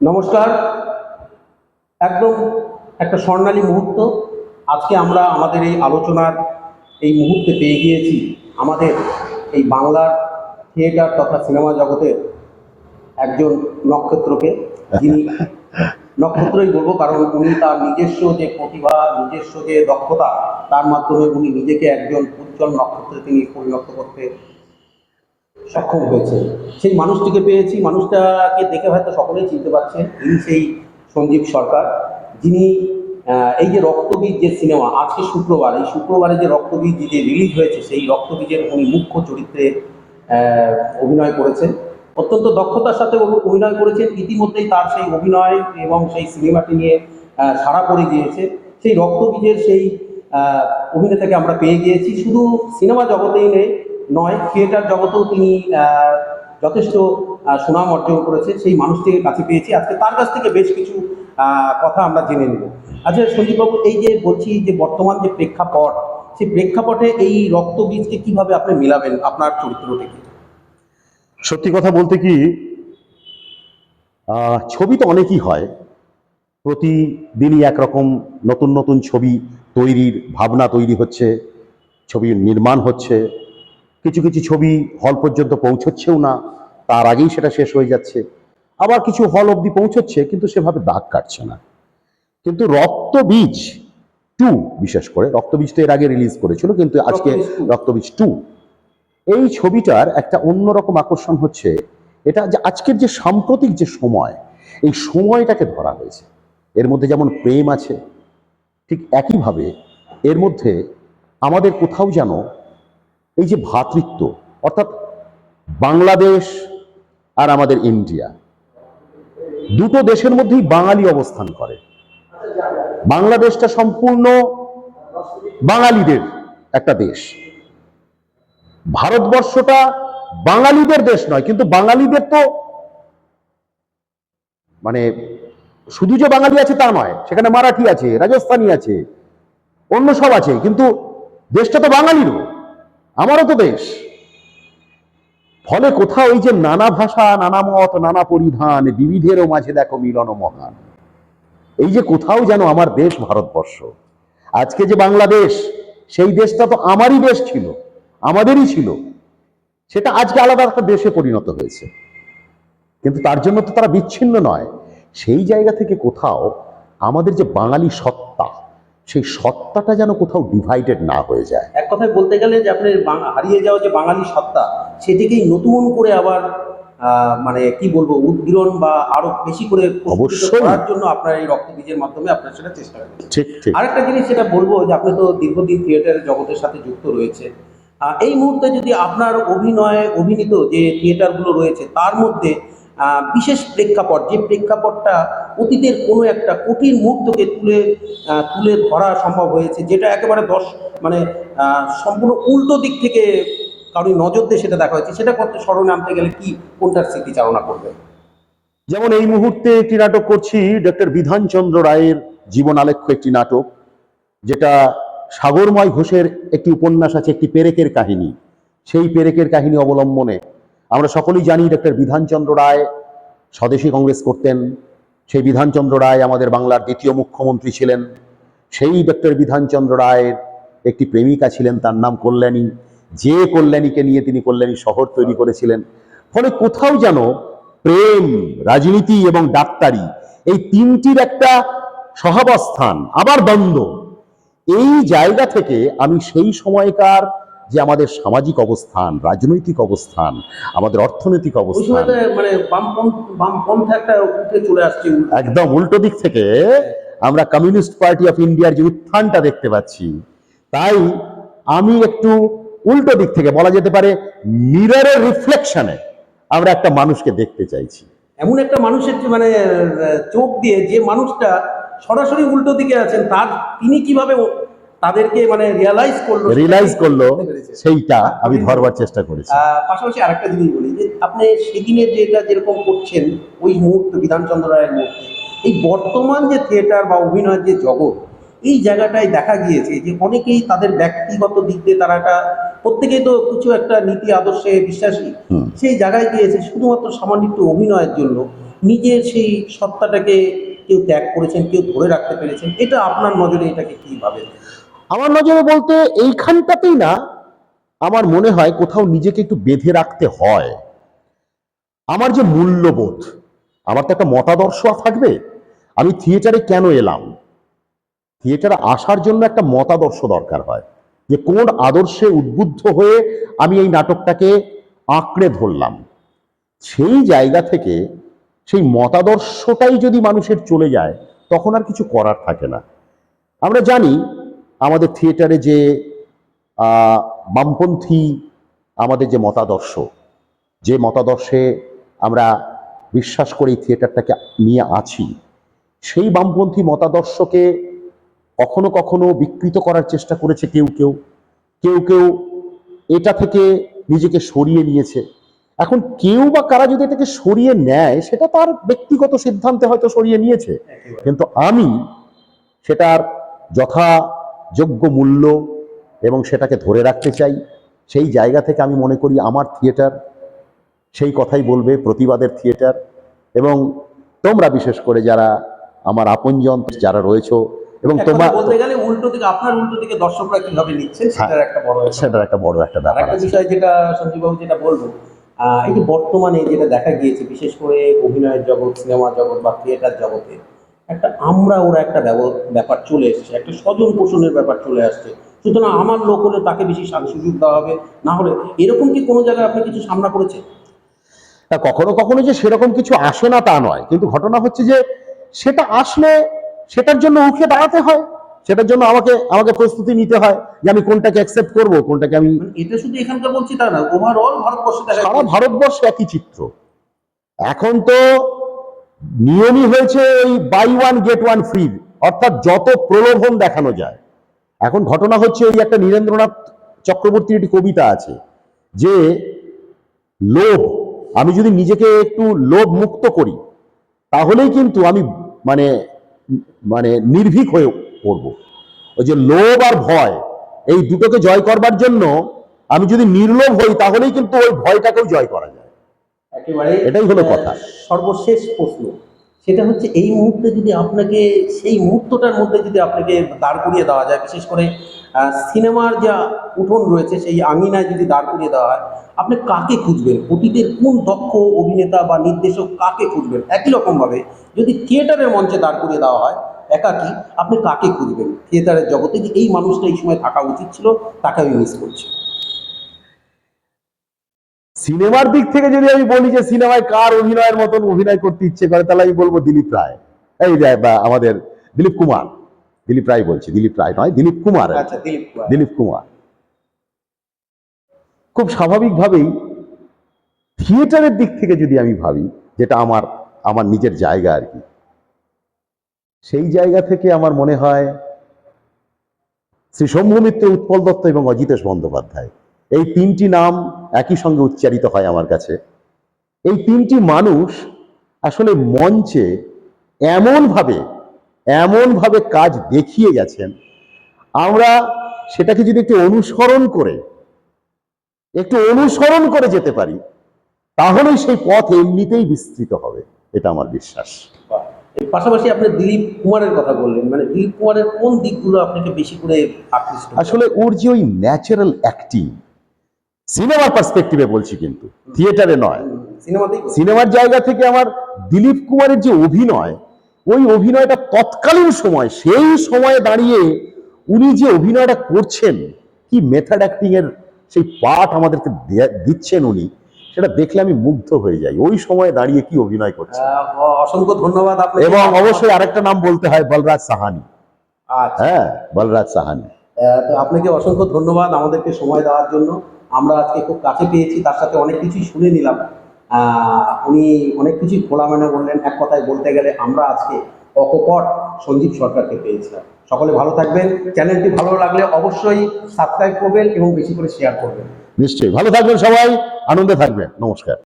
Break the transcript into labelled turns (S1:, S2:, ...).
S1: নমস্কার। একদম একটা স্বর্ণালী মুহূর্ত। আজকে আমরা আমাদের এই আলোচনার এই মুহূর্তে পেয়ে গিয়েছি আমাদের এই বাংলার থিয়েটার তথা সিনেমা জগতের একজন নক্ষত্রকে। যিনি নক্ষত্রই বলব, কারণ উনি তার নিজস্ব যে প্রতিভা, নিজস্ব যে দক্ষতা, তার মাধ্যমে উনি নিজেকে একজন উজ্জ্বল নক্ষত্রে তিনি পরিণত করতে সক্ষম হয়েছে। সেই মানুষটিকে পেয়েছি। মানুষটাকে দেখে হয়তো সকলেই চিনতে পারছেন ইনি সেই সঞ্জীব সরকার। যিনি এই যে রক্তবীজ যে সিনেমা, আজকে শুক্রবার, এই শুক্রবারে যে রক্তবীজ যে রিলিজ হয়েছে, সেই রক্তবীজের উনি মুখ্য চরিত্রে অভিনয় করেছেন। অত্যন্ত দক্ষতার সাথে অভিনয় করেছেন। ইতিমধ্যেই তার সেই অভিনয় এবং সেই সিনেমাটি নিয়ে সাড়া পড়ে গিয়েছে। সেই রক্তবীজের সেই অভিনেতাকে আমরা পেয়ে গিয়েছি। শুধু সিনেমা জগতেই নেই নয় থিয়েটার জগতেও তিনি যথেষ্ট সুনাম অর্জন করেছে, সেই মানুষটিকে কাছে পেয়েছি। আজকে তার কাছ থেকে বেশ কিছু কথা আমরা জেনে নেব। আচ্ছা সঞ্জীববাবু এই যে বলছি যে বর্তমান যে প্রেক্ষাপট, সেই প্রেক্ষাপটে এই রক্তবীজকে কীভাবে আপনি মিলাবেন আপনার চরিত্রটিকে?
S2: সত্যি কথা বলতে কি ছবি তো অনেকই হয়। প্রতিদিনই একরকম নতুন নতুন ছবি তৈরির ভাবনা তৈরি হচ্ছে ছবি নির্মাণ হচ্ছে। কিছু কিছু ছবি হল পর্যন্ত পৌঁছচ্ছেও না তার আগেই সেটা শেষ হয়ে যাচ্ছে। আবার কিছু হল অবধি পৌঁছচ্ছে কিন্তু সেভাবে দাগ কাটছে না। কিন্তু রক্তবীজ টু বিশেষ করে রক্তবীজ তো এর আগে রিলিজ করেছিল কিন্তু আজকে।
S1: রক্তবীজ
S2: টু এই ছবিটার একটা অন্যরকম আকর্ষণ হচ্ছে এটা যে আজকের যে সাম্প্রতিক যে সময় এই সময়টাকে ধরা হয়েছে। এর মধ্যে যেমন প্রেম আছে ঠিক একইভাবে এর মধ্যে আমাদের কোথাও যেন এই যে ভ্রাতৃত্ব, অর্থাৎ বাংলাদেশ আর আমাদের ইন্ডিয়া, দুটো দেশের মধ্যেই বাঙালি অবস্থান করে। বাংলাদেশটা সম্পূর্ণ বাঙালিদের একটা দেশ। ভারতবর্ষটা বাঙালিদের দেশ নয়, কিন্তু বাঙালিদের তো মানে শুধু যে বাঙালি আছে তা নয়, সেখানে মারাঠি আছে, রাজস্থানী আছে, অন্য সব আছে, কিন্তু দেশটা তো বাঙালিরও। আমারও তো দেশ। ফলে কোথাও এই যে নানা ভাষা, নানা মত, নানা পরিধান, বিবিধেরও মাঝে দেখো মিলন মহান। এই যে কোথাও যেন আমার দেশ ভারতবর্ষ। আজকে যে বাংলাদেশ, সেই দেশটা তো আমারই দেশ ছিল, আমাদেরই ছিল। সেটা আজকে আলাদা একটা দেশে পরিণত হয়েছে। কিন্তু তার জন্য তো তারা বিচ্ছিন্ন নয়। সেই জায়গা থেকে কোথাও আমাদের যে বাঙালি সত্তা সেই সত্তাটা যেন কোথাও ডিভাইডেড না হয়ে যায়।
S1: এক কথায় বলতে গেলে যে আপনি হারিয়ে যাওয়া যে বাঙালি সত্তা সেটিকেই নতুন করে আবার মানে কি বলব উদ্গীরণ বা আরও বেশি করে
S2: অবশ্যই।
S1: করার জন্য আপনার এই রক্তবীজের মাধ্যমে আপনার সেটা চেষ্টা করেছেন
S2: ঠিক ঠিক।
S1: আরেকটা জিনিস সেটা বলব যে আপনি তো দীর্ঘদিন থিয়েটারের জগতের সাথে যুক্ত রয়েছে। এই মুহূর্তে যদি আপনার অভিনয়ে অভিনীত যে থিয়েটারগুলো রয়েছে তার মধ্যে বিশেষ প্রেক্ষাপট, যে প্রেক্ষাপটটা অতীতের কোনো একটা কঠিন মুহূর্তকে তুলে তুলে ধরা সম্ভব হয়েছে, যেটা একেবারে দশ মানে সম্পূর্ণ উল্টো দিক থেকে কারোর নজর দিয়ে সেটা দেখা হয়েছে। সেটা করতে স্মরণে আনতে গেলে কি, কোনটার স্মৃতিচারণা করবে?
S2: যেমন এই মুহূর্তে একটি নাটক করছি ডক্টর বিধানচন্দ্র রায়ের জীবন আলেখ্য একটি নাটক, যেটা সাগরময় ঘোষের একটি উপন্যাস আছে, একটি পেরেকের কাহিনী। সেই পেরেকের কাহিনী অবলম্বনে আমরা সকলেই জানি ডক্টর বিধানচন্দ্র রায় স্বদেশী কংগ্রেস করতেন। সেই বিধানচন্দ্র রায় আমাদের বাংলার দ্বিতীয় মুখ্যমন্ত্রী ছিলেন। সেই ডক্টর বিধানচন্দ্র রায়ের একটি প্রেমিকা ছিলেন, তার নাম কল্যাণী। যে কল্যাণীকে নিয়ে তিনি কল্যাণী শহর তৈরি করেছিলেন। ফলে কোথাও যেন প্রেম, রাজনীতি এবং ডাক্তারি এই তিনটির একটা সহাবস্থান আবার দ্বন্দ্ব। এই জায়গা থেকে আমি সেই সময়কার যে আমাদের সামাজিক অবস্থান রাজনৈতিক অবস্থান আমাদের অর্থনৈতিক অবস্থান।
S1: মানে বামপন্থ একটা উঠে চলে আসছে
S2: একদম উল্টো দিক থেকে আমরা কমিউনিস্ট পার্টি অফ ইন্ডিয়ার যে উত্থানটা দেখতে পাচ্ছি তাই আমি একটু উল্টো দিক থেকে বলা যেতে পারে মিররের রিফ্লেকশনে আমরা একটা মানুষকে দেখতে চাইছি।
S1: এমন একটা মানুষের যে মানে চোখ দিয়ে যে মানুষটা সরাসরি উল্টো দিকে আছেন তার তিনি কীভাবে তাদেরকে মানে রিয়ালাইজ করল
S2: রিয়েলাইজ করল সেইটা আমি ধরবার চেষ্টা করেছি।
S1: পাশাপাশি আরেকটা জিনিস বলি যে আপনি সেদিনের যেটা যেরকম করছেন ওই মুহূর্ত বিধানচন্দ্র রায়ের মুহূর্তে এই বর্তমান যে থিয়েটার বা অভিনয়ের যে জগৎ এই জায়গাটায় দেখা গিয়েছে যে অনেকেই তাদের ব্যক্তিগত দিক দিয়ে তারা একটা প্রত্যেকেই তো কিছু একটা নীতি আদর্শে বিশ্বাসী সেই জায়গায় গিয়েছে শুধুমাত্র সামান্য একটু অভিনয়ের জন্য নিজের সেই সত্তাটাকে কেউ ত্যাগ করেছেন কেউ ধরে রাখতে পেরেছেন এটা আপনার নজরে এটাকে কি ভাবে?
S2: আমার নজরে বলতে এইখানটাতেই না, আমার মনে হয় কোথাও নিজেকে একটু বেঁধে রাখতে হয়। আমার যে মূল্যবোধ, আমার তো একটা মতাদর্শ থাকবে। আমি থিয়েটারে কেন এলাম? থিয়েটারে আসার জন্য একটা মতাদর্শ দরকার হয়, যে কোন আদর্শে উদ্বুদ্ধ হয়ে আমি এই নাটকটাকে আঁকড়ে ধরলাম। সেই জায়গা থেকে সেই মতাদর্শটাই যদি মানুষের চলে যায়, তখন আর কিছু করার থাকে না। আমরা জানি আমাদের থিয়েটারে যে বামপন্থী আমাদের যে মতাদর্শ যে মতাদর্শে আমরা বিশ্বাস করে এই থিয়েটারটাকে নিয়ে আছি সেই বামপন্থী মতাদর্শকে কখনো কখনো বিকৃত করার চেষ্টা করেছে কেউ কেউ কেউ কেউ এটা থেকে নিজেকে সরিয়ে নিয়েছে। এখন কেউ বা কারা যদি এটাকে সরিয়ে নেয় সেটা তার ব্যক্তিগত সিদ্ধান্তে হয়তো সরিয়ে নিয়েছে। কিন্তু আমি সেটার যথাযোগ্য মূল্য এবং সেটাকে ধরে রাখতে চাই। সেই জায়গা থেকে আমি মনে করি আমার থিয়েটার সেই কথাই বলবে প্রতিবাদের থিয়েটার। এবং তোমরা বিশেষ করে যারা আমার আপনজন যারা রয়েছো এবং তোমরা
S1: বলতে গেলে উল্টো দিকে আপনার উল্টো দিকে দর্শকরা কীভাবে নিচ্ছেন সেটার একটা বড়
S2: সেটার একটা বড় একটা ব্যাপার
S1: একটা বিষয় যেটা সঞ্জীববাবু যেটা বলব এই যে বর্তমানে যেটা দেখা গিয়েছে বিশেষ করে অভিনয়ের জগৎ সিনেমা জগৎ বা থিয়েটার জগতে একটা আমরা ওরা একটা ব্যাপার চলে এসছে একটা স্বজন পোষণের ব্যাপার চলে আসছে। সুতরাং আমার লোক হলে তাকে বেশি সুযোগ দেওয়া হবে। না হলে এরকম কি কোনো জায়গায় আপনি কিছু সামনা করেছেন
S2: তা কখনো কখনো যে সেরকম কিছু আসে না তা নয়। কিন্তু ঘটনা হচ্ছে যে সেটা আসলে সেটার জন্য উঠে দাঁড়াতে হয়। সেটার জন্য আমাকে আমাকে প্রস্তুতি নিতে হয় যে আমি কোনটাকে অ্যাকসেপ্ট করব কোনটাকে আমি
S1: মানে এটা শুধু এখানকার বলছি তা না ওভারঅল ভারতবর্ষে দেখা
S2: সারা। ভারতবর্ষে একই চিত্র। এখন তো নিয়মই হয়েছে ওই buy one get one free অর্থাৎ যত প্রলোভন দেখানো যায়। এখন ঘটনা হচ্ছে ওই একটা নীরেন্দ্রনাথ চক্রবর্তীর একটি কবিতা আছে, যে লোভ, আমি যদি নিজেকে একটু লোভ মুক্ত করি, তাহলেই কিন্তু আমি মানে মানে নির্ভীক হয়ে পড়ব। ওই যে লোভ আর ভয়, এই দুটোকে জয় করবার জন্য আমি যদি নির্লোভ হই, তাহলেই কিন্তু ওই ভয়টাকেও জয় করা যায়।
S1: একেবারে
S2: এটাই হলো কথা।
S1: সর্বশেষ প্রশ্ন। সেটা হচ্ছে এই মুহূর্তে যদি আপনাকে সেই মুহূর্তটার মধ্যে যদি আপনাকে দাঁড় করিয়ে দেওয়া যায় বিশেষ করে সিনেমার যা উঠোন রয়েছে সেই আঙিনায় যদি দাঁড় করিয়ে দেওয়া হয় আপনি কাকে খুঁজবেন? অতীতের কোন দক্ষ অভিনেতা বা নির্দেশক কাকে খুঁজবেন? একই রকমভাবে যদি থিয়েটারের মঞ্চে দাঁড় করিয়ে দেওয়া হয় একাকি আপনি কাকে খুঁজবেন? থিয়েটারের জগতে যে এই মানুষটা এই সময় থাকা উচিত ছিল? তাকে আমি মিস করছি।
S2: সিনেমার দিক থেকে যদি আমি বলি যে সিনেমায় কার অভিনয়ের মতন অভিনয় করতে ইচ্ছে করে তাহলে আমি বলব দিলীপ রায় এই যে আমাদের দিলীপ কুমার দিলীপ রায় বলছি দিলীপ রায় নয়।
S1: আচ্ছা দিলীপ কুমার।
S2: দিলীপ কুমার খুব স্বাভাবিকভাবেই থিয়েটারের দিক থেকে যদি আমি ভাবি যেটা আমার আমার নিজের জায়গা আর কি সেই জায়গা থেকে আমার মনে হয় শ্রী শম্ভু মিত্র উৎপল দত্ত এবং অজিতেশ বন্দ্যোপাধ্যায় এই তিনটি নাম একই সঙ্গে উচ্চারিত হয় আমার কাছে। এই তিনটি মানুষ আসলে মঞ্চে এমনভাবে এমনভাবে কাজ দেখিয়ে গেছেন। আমরা সেটাকে যদি একটু অনুসরণ করে একটু অনুসরণ করে যেতে পারি তাহলেই সেই পথ এমনিতেই বিস্তৃত হবে এটা আমার বিশ্বাস।
S1: পাশাপাশি আপনি দিলীপ কুমারের কথা বললেন মানে দিলীপ কুমারের কোন দিকগুলো আপনাকে বেশি করে আকৃষ্ট
S2: আসলে ওর যে ওই ন্যাচারাল অ্যাক্টিং সিনেমার পার্সপেক্টিভে বলছি কিন্তু থিয়েটারে নয়। সিনেমার জায়গা থেকে আমার দিলীপ কুমারের যে অভিনয় ওই অভিনয়টা তৎকালীন সময় সেই সময়ে দাঁড়িয়ে উনি যে অভিনয়টা করছেন কি মেথড অ্যাক্টিং এর সেই পাঠ আমাদেরকে দিচ্ছেন উনি সেটা দেখলে আমি মুগ্ধ হয়ে যাই। ওই সময়ে দাঁড়িয়ে কি অভিনয়
S1: করছে অসংখ্য ধন্যবাদ
S2: এবং অবশ্যই আরেকটা নাম বলতে হয় বলরাজ সাহানি।
S1: আচ্ছা।
S2: হ্যাঁ বলরাজ সাহানি।
S1: আপনাকে অসংখ্য ধন্যবাদ আমাদেরকে সময় দেওয়ার জন্য। আমরা আজকে খুব কাছে পেয়েছি, তার সাথে অনেক কিছুই শুনে নিলাম। উনি অনেক কিছুই খোলা মানে বললেন, এক কথায় বলতে গেলে আমরা আজকে অকপট সঞ্জীব সরকারকে পেয়েছিলাম। সকলে ভালো থাকবেন, চ্যানেলটি ভালো লাগলে অবশ্যই সাবস্ক্রাইব করবেন এবং বেশি করে শেয়ার করবেন।
S2: নিশ্চয়ই। ভালো থাকবেন সবাই, আনন্দে থাকবেন। নমস্কার।